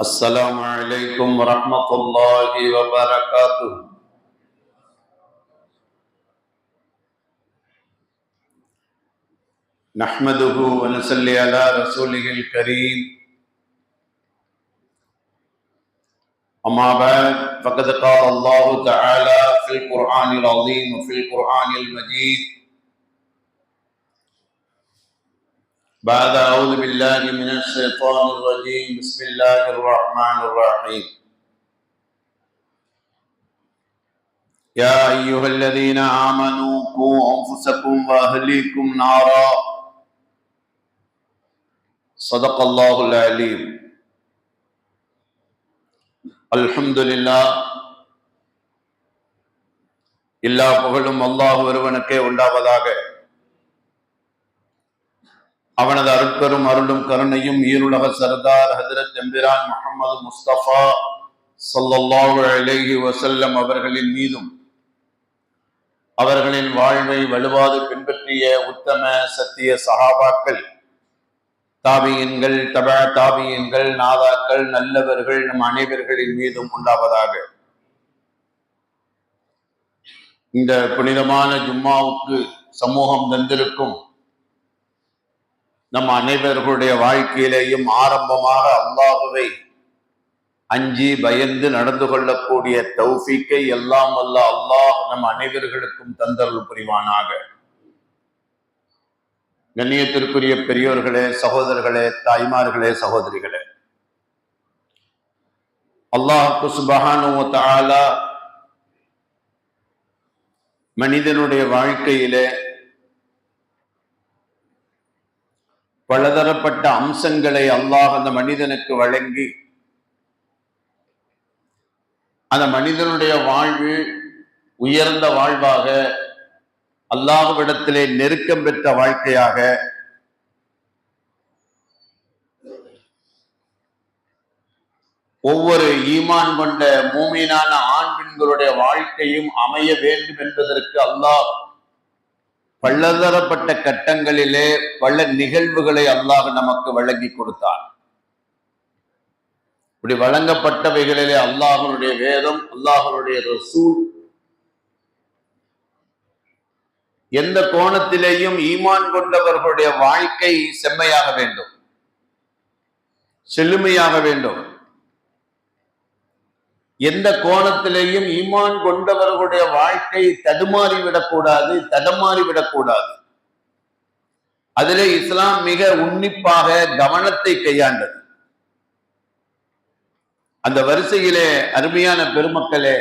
السلام عليكم ورحمة الله وبركاته. نحمده ونصلي على رسوله الكريم. أما بعد فقد قال الله تعالى في القرآن العظيم وفي القرآن المجيد بعد أعوذ بالله من الشيطان الرجيم بسم الله الرحمن الرحيم يا أيها الذين آمنوا قوا أنفسكم وأهليكم نارا صدق الله العليم الحمد لله எல்லா புகழும் அல்லாஹ் ஒருவனுக்கே உண்டாவதாக அவனது அருட்கரும் அருளும் கருணையும் ஈருலக சர்தார் ஹதரத் எம்பிரான் முகமது முஸ்தபா ஸல்லல்லாஹு அலேஹி வசல்லம் அவர்களின் மீதும் அவர்களின் வாழ்வை வலுவாது பின்பற்றிய உத்தம சத்திய சகாபாக்கள் தாபியன்கள் தப தாபியன்கள் நாதாக்கள் நல்லவர்கள் நம் அனைவர்களின் மீதும் உண்டாவதாக. இந்த புனிதமான ஜும்மாவுக்கு சமூகம் தந்திருக்கும் நம் அனைவர்களுடைய வாழ்க்கையிலேயும் ஆரம்பமாக அல்லாஹுவை அஞ்சி பயந்து நடந்து கொள்ளக்கூடிய தௌஃபிக்கை எல்லாம் அல்ல அல்லாஹ் நம் அனைவர்களுக்கும் தந்தருள் புரிவானாக. கண்ணியத்திற்குரிய பெரியோர்களே சகோதரர்களே தாய்மார்களே சகோதரிகளே. அல்லாஹு சுபஹானு மனிதனுடைய வாழ்க்கையிலே பலதரப்பட்ட அம்சங்களை அல்லாஹ் அந்த மனிதனுக்கு வழங்கி அந்த மனிதனுடைய வாழ்வு உயர்ந்த வாழ்வாக அல்லாஹ்விடத்திலே நெருக்கம் பெற்ற வாழ்க்கையாக ஒவ்வொரு ஈமான் கொண்ட மூமீனான ஆண் பெண்களுடைய வாழ்க்கையும் அமைய வேண்டும் என்பதற்கு அல்லாஹ் பலதரப்பட்ட கட்டங்களிலே பல நிகழ்வுகளை அல்லாஹ் நமக்கு வழங்கி கொடுத்தான். இப்படி வழங்கப்பட்டவைகளிலே அல்லாஹனுடைய வேதம் அல்லாஹனுடைய ரசூல் எந்த கோணத்திலேயும் ஈமான் கொண்டவர்களுடைய வாழ்க்கை செம்மையாக வேண்டும் செழுமையாக வேண்டும். எந்த கோணத்திலேயும் ஈமான் கொண்டவர்களுடைய வாழ்க்கை தடுமாறி விடக்கூடாது தடமாறி விடக்கூடாது அதிலே இஸ்லாம் மிக உன்னிப்பாக கவனத்தை கையாண்டது. அந்த வரிசையிலே அருமையான பெருமக்களே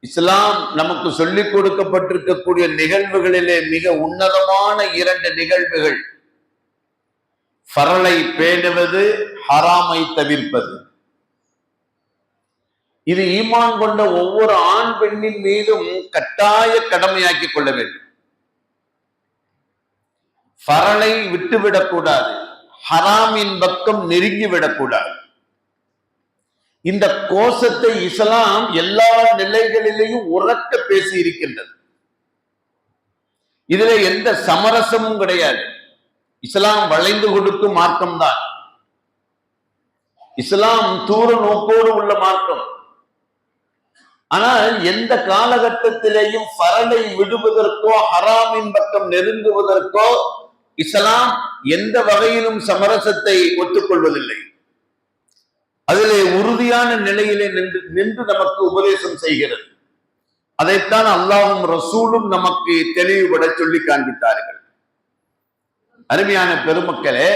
இஸ்லாம் நமக்கு சொல்லிக் கொடுக்கப்பட்டிருக்கக்கூடிய நிகழ்வுகளிலே மிக உன்னதமான இரண்டு நிகழ்வுகள். ஃபரலை பேணுவது ஹராமை தவிர்ப்பது. இது ஈமான் கொண்ட ஒவ்வொரு ஆண் பெண்ணின் மீதும் கட்டாய கடமையாக்கி கொள்ள வேண்டும். ஃபரலை விட்டுவிடக்கூடாது ஹராமின் பக்கம் நெருங்கி விடக்கூடாது இந்த கோஷத்தை இஸ்லாம் எல்லா நிலைகளிலேயும் உறக்க பேசி இருக்கின்றது. இதுல எந்த சமரசமும் கிடையாது. இஸ்லாம் வளைந்து கொடுக்கும் மார்க்கம்தான். இஸ்லாம் தூர நோக்கோடு உள்ள மார்க்கம். ஆனால் எந்த காலகட்டத்திலேயும் பரலை விடுவதற்கோ ஹராமின் பக்கம் நெருங்குவதற்கோ இஸ்லாம் எந்த வகையிலும் சமரசத்தை ஒத்துக்கொள்வதில்லை. அதிலே உறுதியான நிலையிலே நின்று நின்று நமக்கு உபதேசம் செய்கிறது. அதைத்தான் அல்லாஹும் ரசூலும் நமக்கு தெளிவுபட சொல்லி காண்பித்தார்கள். அருமையான பெருமக்களே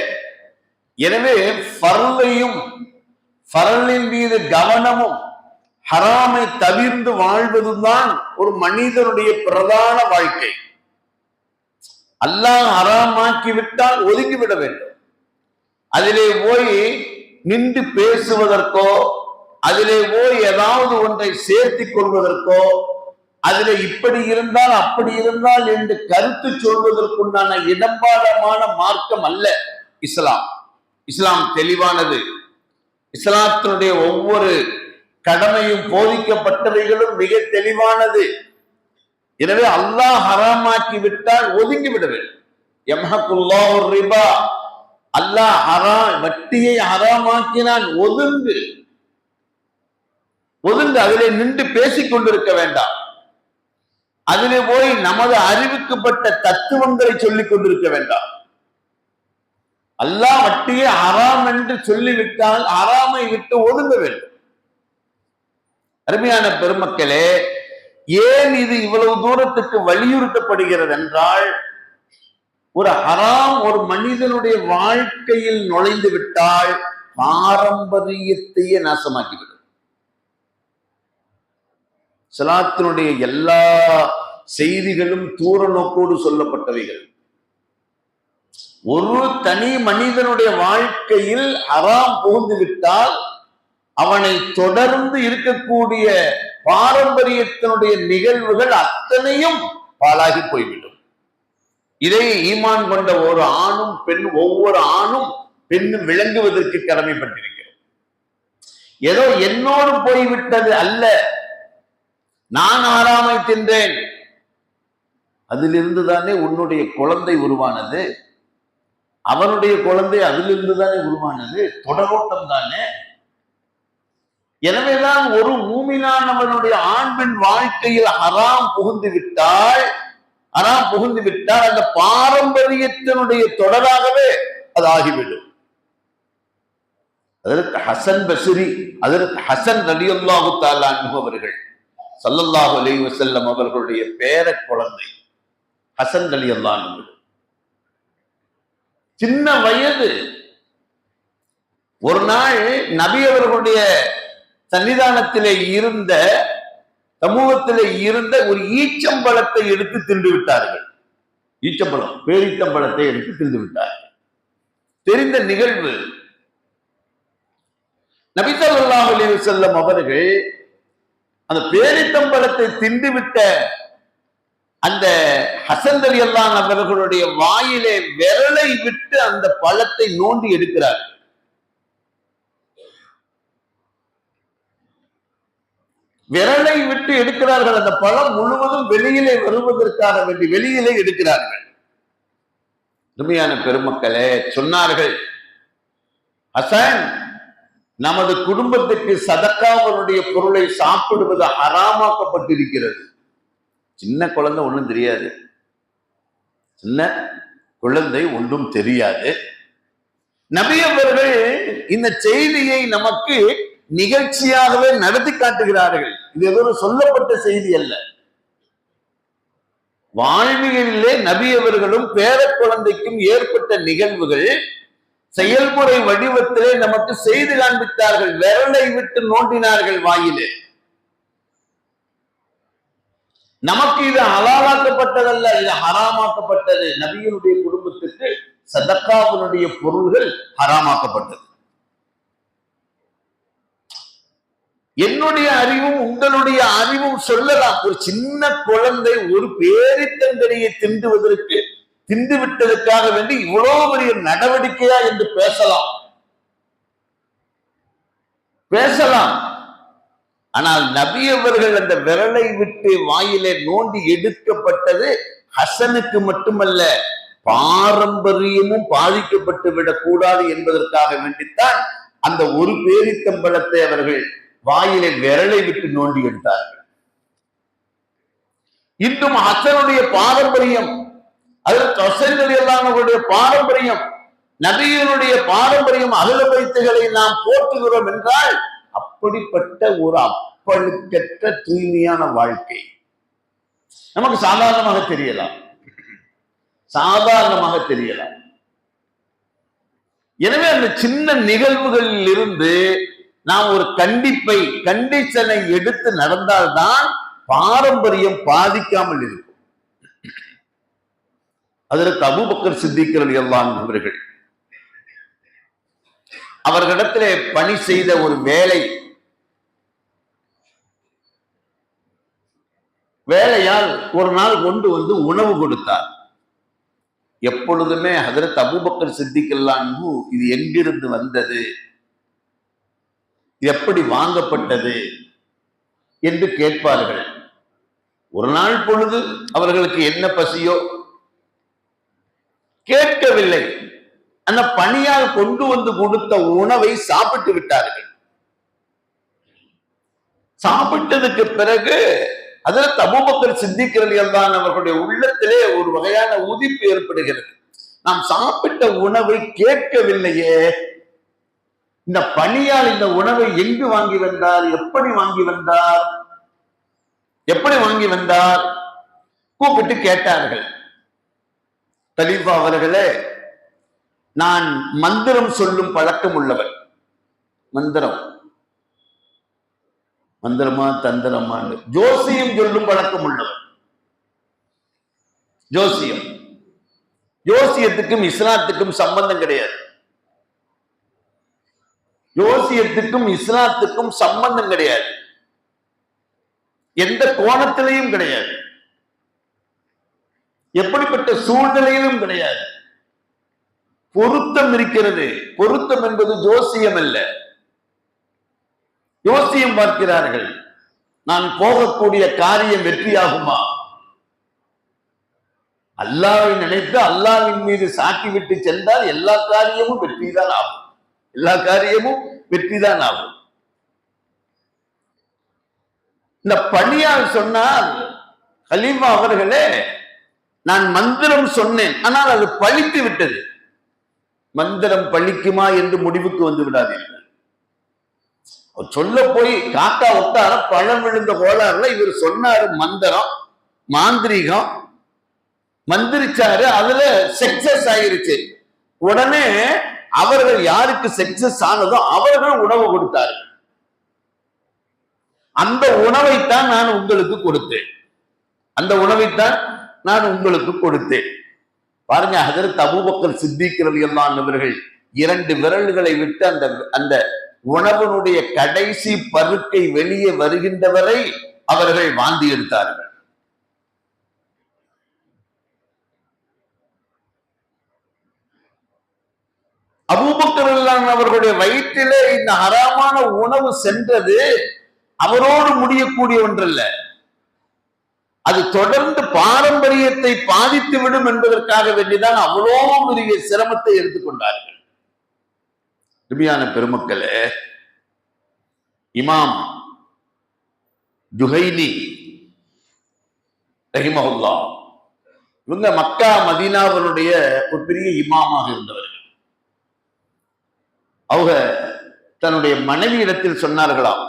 எனவே பரலையும் பரலின் மீது கவனமும் ஹராமை தவிர்ந்து வாழ்வதுதான் ஒரு மனிதனுடைய பிரதான வாழ்க்கை. அல்லாஹ் ஹராமாக்கி விட்டால் ஒதுங்கிவிட வேண்டும். அதிலே போய் நின்று பேசுவதற்கோ அதிலே போய் ஏதாவது ஒன்றை சேர்த்தி கொள்வதற்கோ அதுல இப்படி இருந்தால் அப்படி இருந்தால் என்று கருத்து சொல்வதற்குண்டான இடம்பாடமான மார்க்கம் அல்ல இஸ்லாம். இஸ்லாம் தெளிவானது. இஸ்லாத்தினுடைய ஒவ்வொரு கடமையும் போதிக்கப்பட்டவைகளும் மிக தெளிவானது. எனவே அல்லாஹ் ஹராமாக்கி விட்டால் ஒதுங்கி விட வேண்டும். ரிபா. அல்லாஹ் ஹரா வட்டியை ஹராமாக்கினான் ஒதுங்கு. ஒதுங்கு அதிலே நின்று பேசிக் கொண்டிருக்க வேண்டாம். அதிலே போய் நமது அறிவுக்குப்பட்ட தத்துவங்களை சொல்லிக் கொண்டிருக்க வேண்டாம். அல்லாஹ் வட்டியை ஹராம் என்று சொல்லிவிட்டால் ஹராமை விட்டு ஒதுங்க வேண்டும். அருமையான பெருமக்களே ஏன் இது இவ்வளவு தூரத்துக்கு வலியுறுத்தப்படுகிறது என்றால் ஒரு ஹராம் ஒரு மனிதனுடைய வாழ்க்கையில் நுழைந்து விட்டால் பாரம்பரியத்தையே நாசமாக்கிவிடும். சலாத்தினுடைய எல்லா செய்திகளும் தூர நோக்கோடு சொல்லப்பட்டவைகள். ஒரு தனி மனிதனுடைய வாழ்க்கையில் ஹராம் புகுந்து விட்டால் அவனை தொடர்ந்து இருக்கக்கூடிய பாரம்பரியத்தினுடைய நிகழ்வுகள் அத்தனையும் பாலாகி போய்விடும். இதை ஈமான் கொண்ட ஒரு ஆணும் பெண் ஒவ்வொரு ஆணும் பெண்ணும் விளங்குவதற்கு கடமைப்பட்டிருக்கிறோம். ஏதோ என்னோடு போய்விட்டது அல்ல. நான் ஆறாமை தின்றேன். அதிலிருந்து தானே உன்னுடைய குழந்தை உருவானது? அவனுடைய குழந்தை அதிலிருந்து தானே உருவானது? தொடரோட்டம் தானே? எனவேதான் ஒரு மூமினானவனுடைய அவனுடைய ஆண் பெண் வாழ்க்கையில் ஹராம் புகுந்து விட்டால் ஹராம் புகுந்து விட்டால் அந்த பாரம்பரியத்தினுடைய தொடராகவே அது ஆகிவிடும். அதற்கு ஹசன் பசிரி அதற்கு ஹசன் ரலியுல்லாஹு தாலா அவர்கள் சல்லல்லாஹு அலி வசல்லம் அவர்களுடைய பேர குழந்தை ஹசன் ரலியல்லாஹு சின்ன வயது. ஒரு நாள் நபி அவர்களுடைய சன்னிதானத்திலே இருந்த சமூகத்திலே இருந்த ஒரு ஈச்சம்பழத்தை எடுத்து தின்று விட்டார்கள் ஈச்சம்பழம் பேரிச்சம்பழத்தை எடுத்து தின்று விட்டார்கள் தெரிந்த நிகழ்வு நபிசல்லாஹ் அலி செல்லம் அவர்கள் அந்த பேரித்தம்பழத்தை தின்றுவிட்ட அந்த ஹசன் அலி அல்லான் அவர்களுடைய வாயிலே விரலை விட்டு அந்த பழத்தை நோண்டி எடுக்கிறார்கள். விரலை விட்டு எடுக்கிறார்கள். அந்த பழம் முழுவதும் வெளியிலே வருவதற்காக வேண்டி வெளியிலே எடுக்கிறார்கள். உண்மையான பெருமக்களே சொன்னார்கள். ஹசன் நமது குடும்பத்துக்கு சதக்காவனுடைய பொருளை சாப்பிடுவது அறாமாக்கப்பட்டிருக்கிறது சின்ன குழந்தை ஒன்றும் தெரியாது. சின்ன குழந்தை ஒன்றும் தெரியாது. நபியவர்கள் இந்த செய்தியை நமக்கு நிகழ்ச்சியாகவே நடத்தி காட்டுகிறார்கள். இது ஏதோ சொல்லப்பட்ட செய்தி அல்ல. வாழ்வியலிலே நபியவர்களும் பேர குழந்தைக்கும் ஏற்பட்ட நிகழ்வுகள் செயல்முறை வடிவத்திலே நமக்கு செய்து காண்பித்தார்கள் விரலை விட்டு நோண்டினார்கள் வாயிலே. நமக்கு இது ஹலாலாக்கப்பட்டதல்ல இது ஹராமாக்கப்பட்டது. நபியினுடைய குடும்பத்துக்கு சதக்காவினுடைய பொருள்கள் ஹராமாக்கப்பட்டது. என்னுடைய அறிவும் உங்களுடைய அறிவும் சொல்லலாம். ஒரு சின்ன குழந்தை ஒரு பேரித்தங்கனியை திண்டுவதற்கு திண்டு விட்டதற்காக வேண்டி இவ்வளவு பெரிய நடவடிக்கையா என்று பேசலாம். பேசலாம். ஆனால் நபி அவர்கள் அந்த விரலை விட்டு வாயிலே நோண்டி எடுக்கப்பட்டது ஹசனுக்கு மட்டுமல்ல பாரம்பரியமும் பாதிக்கப்பட்டு விடக்கூடாது என்பதற்காக வேண்டித்தான் அந்த ஒரு பேரித்தம்பலத்தை அவர்கள் வாயிலே விரலை விட்டு நோண்டி எடுத்தார்கள். இன்றும் ஹசனுடைய பாரம்பரியம் அதற்கு ஹசன்கள் பாரம்பரியம் நபியினுடைய பாரம்பரியம் அகல வைத்துகளை நாம் போற்றுகிறோம் என்றால் அப்படிப்பட்ட ஒரு அப்பழுக்கற்ற தூய்மையான வாழ்க்கை. நமக்கு சாதாரணமாக தெரியலாம். சாதாரணமாக தெரியலாம். எனவே அந்த சின்ன நிகழ்வுகளில் இருந்து நாம் ஒரு கண்டிப்பை கண்டிஷனை எடுத்து நடந்தால்தான் பாரம்பரியம் பாதிக்காமல் இருக்கும். அதற்கு அபுபக்கர் சித்திக்கிறது எல்லாம் அவர்கள் அவர்களிடத்திலே பணி செய்த ஒரு வேலை வேலையால் ஒரு நாள் கொண்டு வந்து உணவு கொடுத்தார். எப்பொழுதுமே அதற்கு அபுபக்கர் சித்திக்கல்லான்னு இது எங்கிருந்து வந்தது? எப்படி வாங்கப்பட்டது என்று கேட்பார்கள். ஒரு நாள் பொழுது அவர்களுக்கு என்ன பசியோ? கேட்கவில்லை. அந்த பணியால் கொண்டு வந்து கொடுத்த உணவை சாப்பிட்டு விட்டார்கள். சாப்பிட்டதுக்கு பிறகு அதுல தபூபக்கர் சித்திக்கிறர்கள் தான் அவர்களுடைய உள்ளத்திலே ஒரு வகையான உதிப்பு ஏற்படுகிறது. நாம் சாப்பிட்ட உணவை கேட்கவில்லையே. இந்த பணியால் இந்த உணவை எங்கு வாங்கி வந்தார்? எப்படி வாங்கி வந்தார்? எப்படி வாங்கி வந்தார்? கூப்பிட்டு கேட்டார்கள். கலீஃபா அவர்களே நான் மந்திரம் சொல்லும் பழக்கம் உள்ளவர் மந்திரம். மந்திரமா தந்திரமான்னு. ஜோசியம் சொல்லும் பழக்கம் உள்ளவர் ஜோசியம். ஜோசியத்துக்கும் இஸ்லாத்துக்கும் சம்பந்தம் கிடையாது. ஜோசியத்துக்கும் இஸ்லாத்துக்கும் சம்பந்தம் கிடையாது. எந்த கோணத்திலையும் கிடையாது. எப்படிப்பட்ட சூழ்நிலையிலும் கிடையாது. பொருத்தம் இருக்கிறது. பொருத்தம் என்பது ஜோசியம் அல்ல. யோசியம் பார்க்கிறார்கள். நான் போகக்கூடிய காரியம் வெற்றியாகுமா? அல்லாவை நினைத்து அல்லாவின் மீது சாட்டி விட்டு சென்றால் எல்லா காரியமும் வெற்றிதான் ஆகும். எல்லா காரியமும் வெற்றிதான் ஆகும். இந்த பணியால் சொன்னால் ஹலீமா அவர்களே நான் மந்திரம் சொன்னேன் ஆனால் அது பழித்து விட்டது. மந்திரம் பழிக்குமா என்று முடிவுக்கு வந்து விடாதீர்கள். சொல்ல போய் காக்கா ஒட்டார பழம் விழுந்த கோளாறுல இவர் சொன்னாரு மந்திரம் மாந்திரிகம். மந்திரிச்சாரு அதுல சக்சஸ் ஆயிருச்சு. உடனே அவர்கள் யாருக்கு சக்சஸ் ஆனதோ அவர்கள் உணவு கொடுத்தார்கள். அந்த உணவைத்தான் நான் உங்களுக்கு கொடுத்தேன். அந்த உணவைத்தான் நான் உங்களுக்கு கொடுத்தேன். பாருங்க அதற்கு தபுபக்கர் சித்திக்கிறது எல்லாம் இவர்கள் இரண்டு விரல்களை விட்டு அந்த அந்த உணவனுடைய கடைசி பருக்கை வெளியே வருகின்றவரை அவர்கள் வாந்தி எடுத்தார்கள். அபூபக்கர் எல்லாம் அவர்களுடைய வயிற்றிலே இந்த ஹராமான உணவு சென்றது அவரோடு முடியக்கூடிய ஒன்றல்ல. அது தொடர்ந்து பாரம்பரியத்தை பாதித்து விடும் என்பதற்காக வேண்டிதான் அவ்வளோ பெரிய சிரமத்தை எடுத்துக்கொண்டார்கள் அருமையான பெருமக்களே இமாம் ஜுஹைனி ரஹிமஹுல்லா இவங்க மக்கா மதீனாவனுடைய ஒரு பெரிய இமாமாக இருந்தவர்கள். அவங்க தன்னுடைய மனைவி இடத்தில் சொன்னார்களாம்.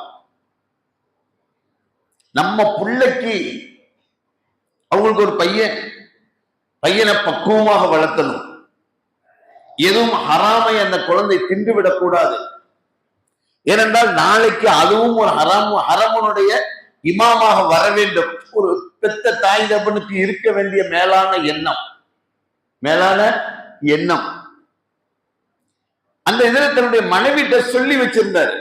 நம்ம பிள்ளைக்கு அவங்களுக்கு ஒரு பையன் பையனை பக்குவமாக வளர்த்தணும் எதுவும் ஹராமை அந்த குழந்தை தின்று விடக்கூடாது ஏனென்றால் நாளைக்கு அதுவும் ஒரு ஹராம் ஹரமனுடைய இமாமாக வர வேண்டும். ஒரு பெத்த தாய் தப்பனுக்கு இருக்க வேண்டிய மேலான எண்ணம். மேலான எண்ணம். அந்த இதில் தன்னுடைய மனைவிட்ட சொல்லி வச்சிருந்தாரு.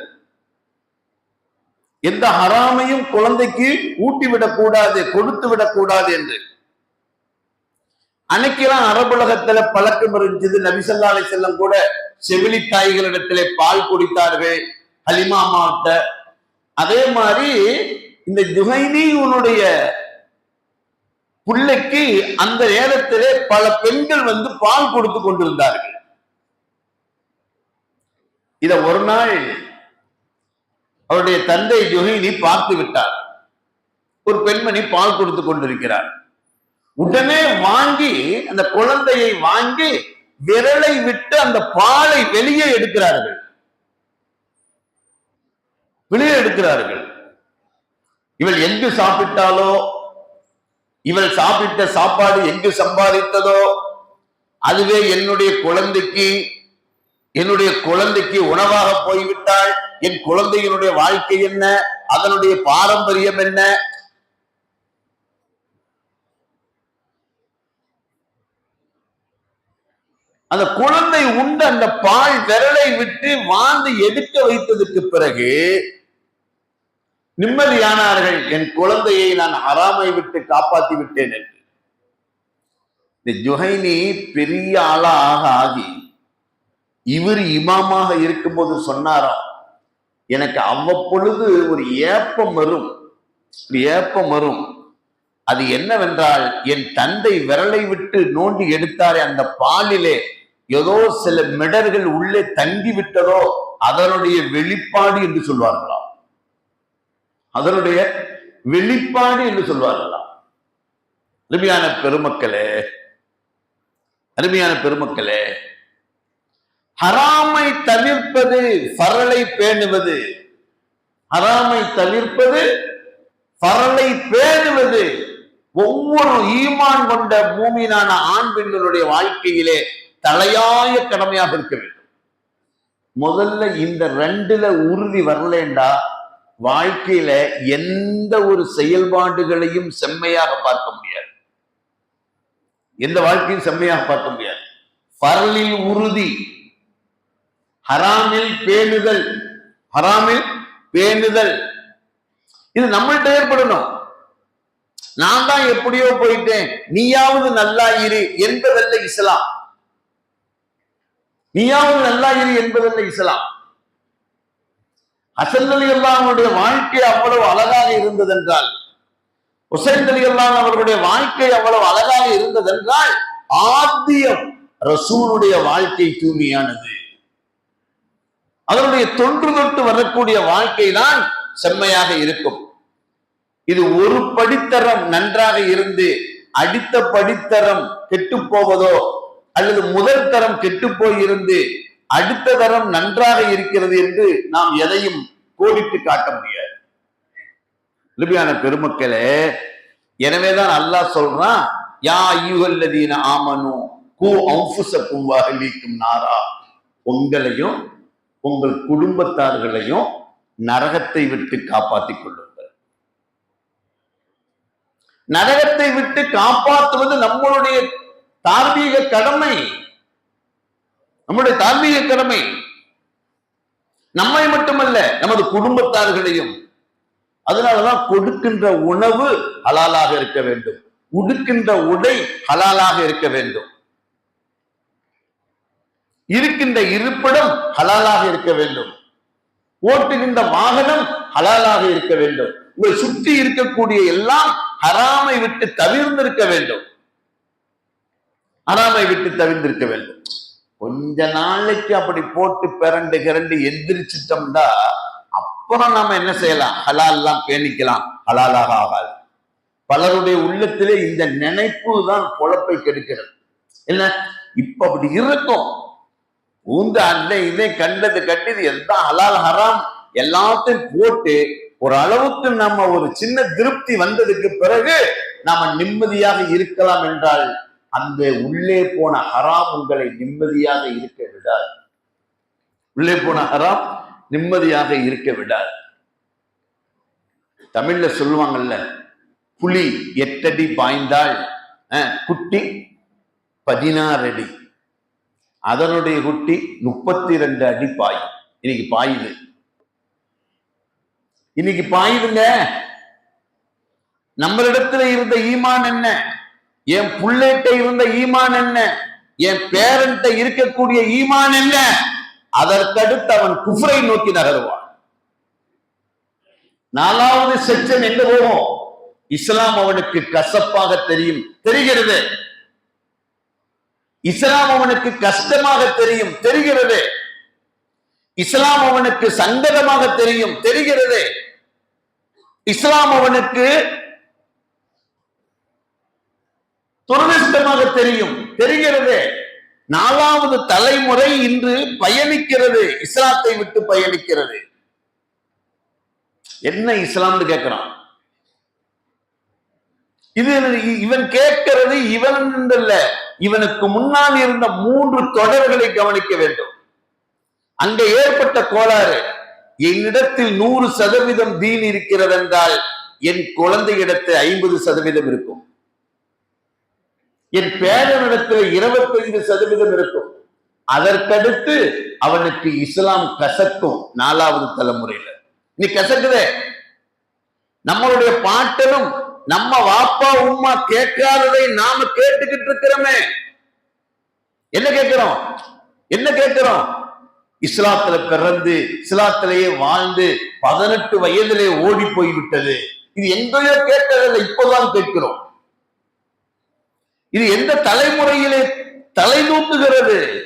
எந்த ஹராமையும் குழந்தைக்கு ஊட்டி விடக்கூடாது கொடுத்து விடக்கூடாது என்று. அன்னைக்கெல்லாம் அரபுலகத்துல பழக்கம் இருந்தது. நபிசல்லா அலை செல்லம் கூட செவிலி தாய்களிடத்திலே பால் குடித்தார்கள் ஹலிமா மாவட்ட அதே மாதிரி இந்த ஜுகைனி உன்னுடைய பிள்ளைக்கு அந்த நேரத்திலே பல பெண்கள் வந்து பால் கொடுத்து கொண்டிருந்தார்கள். இத ஒரு நாள் அவருடைய தந்தை ஜுஹைனி பார்த்து விட்டார். ஒரு பெண்மணி பால் கொடுத்து கொண்டிருக்கிறார். உடனே வாங்கி அந்த குழந்தையை வாங்கி விரலை விட்டு அந்த பாலை வெளியே எடுக்கிறார்கள். வெளியே எடுக்கிறார்கள். இவள் எங்கு சாப்பிட்டாலோ இவள் சாப்பிட்ட சாப்பாடு எங்கு சம்பாதித்ததோ அதுவே என்னுடைய குழந்தைக்கு என்னுடைய குழந்தைக்கு உணவாக போய்விட்டால் என் குழந்தையினுடைய வாழ்க்கை என்ன? அதனுடைய பாரம்பரியம் என்ன? அந்த குழந்தை உண்டு அந்த பால் விரலை விட்டு வாந்து எடுக்க வைத்ததுக்கு பிறகு நிம்மதியானார்கள். என் குழந்தையை நான் அறாமை விட்டு காப்பாத்தி விட்டேன் என்று. இந்த ஜுஹைனி பெரிய ஆளாக ஆகி இவர் இமாமாக இருக்கும்போது சொன்னாராம் எனக்கு அவ்வப்பொழுது ஒரு ஏப்பம் வரும். ஏப்பம் வரும். அது என்னவென்றால் என் தந்தை விரலை விட்டு நோண்டி எடுத்தாரே அந்த பாலிலே ஏதோ சில மிடர்கள் உள்ளே தங்கி விட்டதோ அதனுடைய வெளிப்பாடு என்று சொல்வார்களாம். அதனுடைய வெளிப்பாடு என்று சொல்வார்களாம். அருமையான பெருமக்களே அருமையான பெருமக்களே ஹராமை தவிர்ப்பது பரலை பேணுவது. ஹராமை தவிர்ப்பது பரலை பேணுவது. ஒவ்வொரு ஈமான் கொண்ட பூமியினான ஆண் பெண்களுடைய வாழ்க்கையிலே தலையாய கடமையாக இருக்க வேண்டும். முதல்ல இந்த ரெண்டுல உறுதி வரலேண்டா வாழ்க்கையில எந்த ஒரு செயல்பாடுகளையும் செம்மையாக பார்க்க முடியாது. எந்த வாழ்க்கையும் செம்மையாக பார்க்க முடியாது. பரலில் உறுதி. ஹராமில் பேணுதல். ஹராமில் பேணுதல். இது நம்மள்ட்ட ஏற்படணும். நான் தான் எப்படியோ போயிட்டேன். நீயாவது நல்லா இரு என்பதல்ல இஸ்லாம். நீயாவது நல்லா இரு என்பதல்ல இஸ்லாம். ஹசன் அலி வாழ்க்கை அவ்வளவு அழகாக இருந்ததென்றால் ஹுசைன் அலி அல்லாஹ் அவர்களுடைய வாழ்க்கை அவ்வளவு அழகாக இருந்ததென்றால் ஆத்தியம் ரசூலுடைய வாழ்க்கை தூய்மையானது. அதனுடைய தொன்று தொட்டு வரக்கூடிய வாழ்க்கை தான் செம்மையாக இருக்கும். இது ஒரு படித்தரம் நன்றாக இருந்து அடித்த படித்தரம் கெட்டு போவதோ அல்லது முதல் தரம் கெட்டு போயிருந்து அடுத்த தரம் நன்றாக இருக்கிறது என்று நாம் எதையும் கோடிட்டு காட்ட முடியாது. லிபியான பெருமக்களே எனவேதான் அல்லாஹ் சொல்றான் யா ஐயுகல்லதீன ஆமனு கூ அவுசக்கும் வகலிக்கும் நாரா. உங்களையும் உங்கள் குடும்பத்தார்களையும் நரகத்தை விட்டு காப்பாற்றிக் கொள்ளுங்கள். நரகத்தை விட்டு காப்பாற்றுவது நம்மளுடைய தார்மீக கடமை. நம்முடைய தார்மீக கடமை. நம்மை மட்டுமல்ல நமது குடும்பத்தார்களையும். அதனாலதான் கொடுக்கின்ற உணவு ஹலாலாக இருக்க வேண்டும். உடுக்கின்ற உடை ஹலாலாக இருக்க வேண்டும். இருக்கின்ற இருப்பிடம் ஹலாலாக இருக்க வேண்டும். ஓட்டுகின்ற வாகனம் ஹலாலாக இருக்க வேண்டும். உங்களை சுற்றி இருக்கக்கூடிய எல்லாம் ஹராமை விட்டு தவிர்ந்திருக்க வேண்டும். ஹராமை விட்டு தவிர்ந்திருக்க வேண்டும். கொஞ்ச நாளைக்கு அப்படி போட்டு பிறண்டு கிரண்டு எந்திரிச்சிட்டோம்னா அப்புறம் நாம என்ன செய்யலாம்? ஹலால்லாம் பேணிக்கலாம். ஹலாலாக ஆகாது. பலருடைய உள்ளத்திலே இந்த நினைப்பு தான் குழப்பை கெடுக்கிறது. என்ன? இப்ப அப்படி இருக்கும். ஊந்த அந்த இதை கண்டது கண்டது எல்லாம் ஹலால் ஹராம். எல்லாத்தையும் போட்டு ஒரு அளவுக்கு நம்ம ஒரு சின்ன திருப்தி வந்ததுக்கு பிறகு நாம நிம்மதியாக இருக்கலாம் என்றால் அந்த உள்ளே போன ஹராம் உங்களை நிம்மதியாக இருக்க விடாது. உள்ளே போன ஹராம் நிம்மதியாக இருக்க விடாது. தமிழ்ல சொல்லுவாங்கல்ல புலி எட்டடி பாய்ந்தால் குட்டி பதினாறு அடி அதனுடைய குட்டி முப்பத்தி ரெண்டு அடி பாயும் இன்னைக்கு பாயுது. இன்னைக்கு பாயுதுங்க. நம்மளிடத்துல இருந்த ஈமான் என்ன? என் புள்ளைகிட்ட இருந்த ஈமான் என்ன? என் பேரண்ட இருக்கக்கூடிய ஈமான் என்ன? அதற்கடுத்து அவன் குஃப்ரை நோக்கி நகருவான். நாலாவது செக்ஷன் எங்க போகும்? இஸ்லாம் அவனுக்கு கசப்பாக தெரியும். தெரிகிறது. இஸ்லாம் அவனுக்கு கஷ்டமாக தெரியும் தெரிகிறது. இஸ்லாம் அவனுக்கு சங்கடமாக தெரியும் தெரிகிறது. இஸ்லாம் அவனுக்கு துரதிருஷ்டமாக தெரியும் தெரிகிறது. நாலாவது தலைமுறை இன்று பயணிக்கிறது இஸ்லாத்தை விட்டு பயணிக்கிறது. என்ன இஸ்லாம்னு கேட்கிறான் இது இவன் கேட்கிறது இவன் இல்ல இவனுக்கு முன்னால் இருந்த மூன்று தொடர்களை கவனிக்க வேண்டும். அங்க ஏற்பட்ட கோளாறு என்னிடத்தில் நூறு சதவீதம் தீன் இருக்கிறது என்றால் என் குழந்தையிடத்தில் ஐம்பது சதவீதம் இருக்கும். என் பேரனிடத்தில் இருபத்தைந்து சதவீதம் இருக்கும். அதற்கடுத்து அவனுக்கு இஸ்லாம் கசக்கும் நாலாவது தலைமுறையில. நீ கசக்குதே. நம்மளுடைய பாட்டனும் நம்ம வாப்பா உம்மா கேட்காததை நாம கேட்டுக்கிட்டு இருக்கிறோமே. என்ன கேட்கிறோம்? என்ன கேட்கிறோம்? இஸ்லாத்துல பிறந்து இஸ்லாத்திலேயே வாழ்ந்து பதினெட்டு வயதிலே ஓடி போய்விட்டது. இது எங்கேயோ கேட்டதில்லை இப்போதான் கேட்கிறோம். இது எந்த தலைமுறையிலே தலை தூக்குகிறது?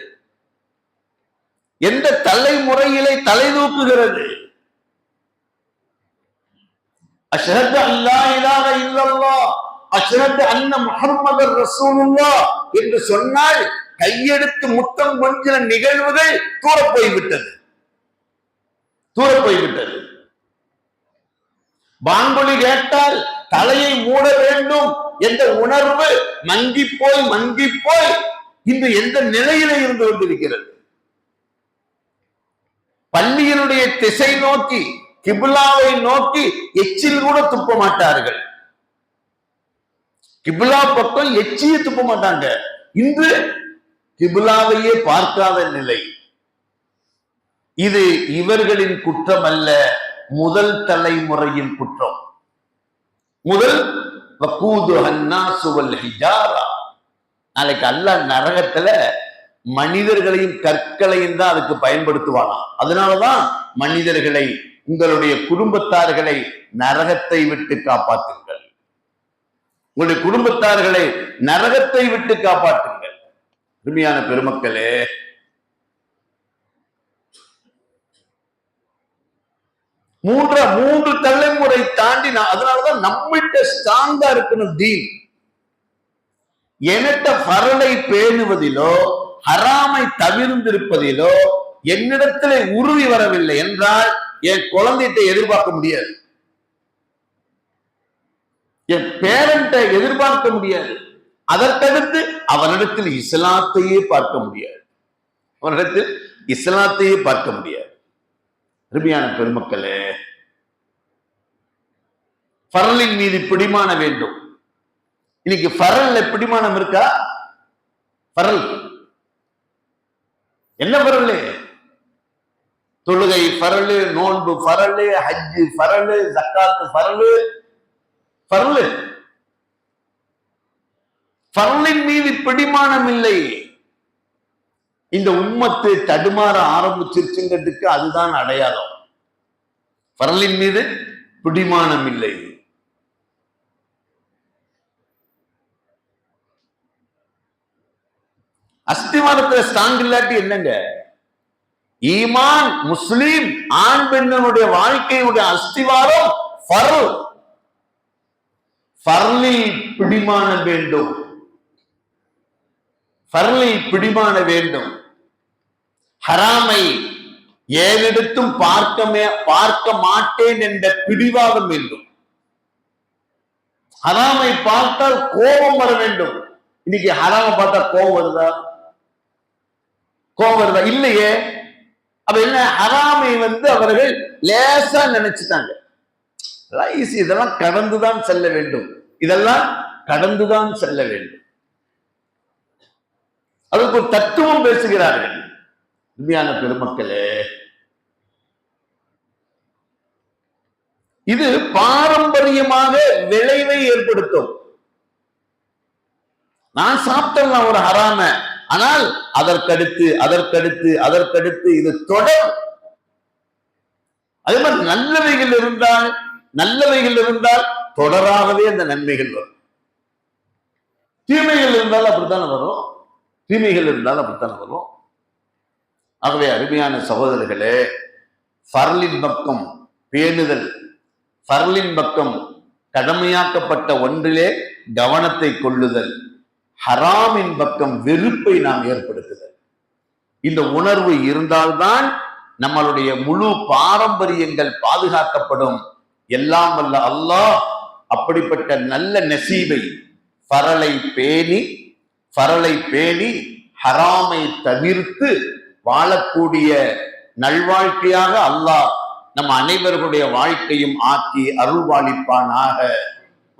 எந்த தலைமுறையிலே தலை தூக்குகிறது? அஷ்ஹது அல்லா இலாஹ இல்லல்லாஹ். அஷ்ஹது அன்ன முஹம்மதர் ரசூலுல்லாஹ் என்று சொன்னால் கையெடுத்து முத்தம் கொஞ்சின நிகழ்வுகள் தூர போய்விட்டது தூர போய்விட்டது பாங்குலி கேட்டால் தலையை மூட வேண்டும் என்ற உணர்வு மங்கி போய் மங்கி போய் இன்று எந்த நிலையில இருந்து கொண்டிருக்கிறது? பள்ளியினுடைய திசை நோக்கி கிபிலாவை நோக்கி எச்சில் கூட துப்ப மாட்டார்கள். கிபிலா பக்கம் எச்சியை துப்ப மாட்டாங்க. இன்று கிபிலாவையே பார்க்காத நிலை. இது இவர்களின் குற்றம் அல்ல முதல் தலைமுறையின் குற்றம். முதல் நாளைக்கு அல்லாஹ் நரகத்துல மனிதர்களையும் கற்களையும் தான் அதுக்கு பயன்படுத்துவானாம். அதனாலதான் மனிதர்களை உங்களுடைய குடும்பத்தார்களை நரகத்தை விட்டு காப்பாற்றுங்கள். உங்களுடைய குடும்பத்தார்களை நரகத்தை விட்டு காப்பாற்றுங்கள். அருமையான பெருமக்களே மூன்ற மூன்று தலைமுறை தாண்டி நான் அதனாலதான் நம்மகிட்ட ஸ்ட்ராங்கா இருக்கணும் தீன். எனட்ட பரலை பேணுவதிலோ ஹராமை தவிர்ந்திருப்பதிலோ என்னிடத்திலே உறுதி வரவில்லை என்றால் என் குழந்தைகிட்ட எதிர்பார்க்க முடியாது. என் பேரண்ட எதிர்பார்க்க முடியாது. அதற்கடுத்து அவனிடத்தில் இஸ்லாத்தையே பார்க்க முடியாது. அவனிடத்தில் இஸ்லாத்தையே பார்க்க முடியாது. அருமையான பெருமக்களே பரலின் மீது பிடிமான வேண்டும். இன்னைக்கு ஃபரல்ல பிடிமானம் இருக்கா? ஃபரல். என்ன ஃபரல்? தொழுகை பரலு நோன்பு பரலு ஹஜ்ஜு பரலு ஜக்காத்து பரலு பரலு பரலின் மீது பிடிமானம் இல்லை. இந்த உம்மத்து தடுமாற ஆரம்பிச்சிருச்சுங்கிறதுக்கு அதுதான் அடையாளம். பரலின் மீது பிடிமானம் இல்லை. அஸ்திவாரத்துல ஸ்டாண்ட் இல்லாட்டி என்னங்க? ஈமான் முஸ்லீம் ஆண் பெண்ணனுடைய வாழ்க்கையுடைய அஸ்திவாரம் ஃபர்ல். ஃபர்லில் பிடிமான வேண்டும். ஃபர்லில் பிடிமான வேண்டும். ஹராமை ஏறெடுத்தும் பார்க்கமே பார்க்க மாட்டேன் என்ற பிடிவாதம் வேண்டும். ஹராமை பார்த்தால் கோபம் வர வேண்டும். இன்னைக்கு ஹராம பார்த்தா கோபம் வருதா? கோபம் வருதா? இல்லையே. அப்ப என்ன? ஹராமை வந்து அவர்கள் லேசா நினைச்சுட்டாங்க. இதெல்லாம் இதெல்லாம் கடந்துதான் செல்ல வேண்டும். இதெல்லாம் கடந்துதான் செல்ல வேண்டும். அதுக்கு ஒரு தத்துவம் பேசுகிறார்கள். உண்மையான பெருமக்களே. இது பாரம்பரியமாக விளைவை ஏற்படுத்தும். நான் சாப்பிட்டேன் ஒரு ஹராம. ஆனால் அதற்கடுத்து அதற்கடுத்து அதற்கடுத்து இது தொடர். அதே மாதிரி நல்லவைகள் இருந்தால் நல்லவைகள் இருந்தால் தொடராகவே அந்த நன்மைகள் வரும். தீமைகள் இருந்தால் அப்படித்தானே வரும்? தீமைகள் இருந்தால் அப்படித்தானே வரும்? ஆகவே அருமையான சகோதரர்களே ஃபர்லின் பக்கம் பேணுதல் ஃபர்லின் பக்கம் கடமையாக்கப்பட்ட ஒன்றிலே கவனத்தை கொள்ளுதல். ஹராமின் பக்கம் வெறுப்பை நாம் ஏற்படுத்துதல். இந்த உணர்வு இருந்தால்தான் நம்மளுடைய முழு பாரம்பரியங்கள் பாதுகாக்கப்படும். எல்லாம் வல்ல அல்லாஹ் அப்படிப்பட்ட நல்ல நசீபை பரலை பேணி பரலை பேணி ஹராமை தவிர்த்து வாழக்கூடிய நல்வாழ்க்கையாக அல்லாஹ் நம் அனைவர்களுடைய வாழ்க்கையும் ஆக்கி அருள்வாளிப்பானாக.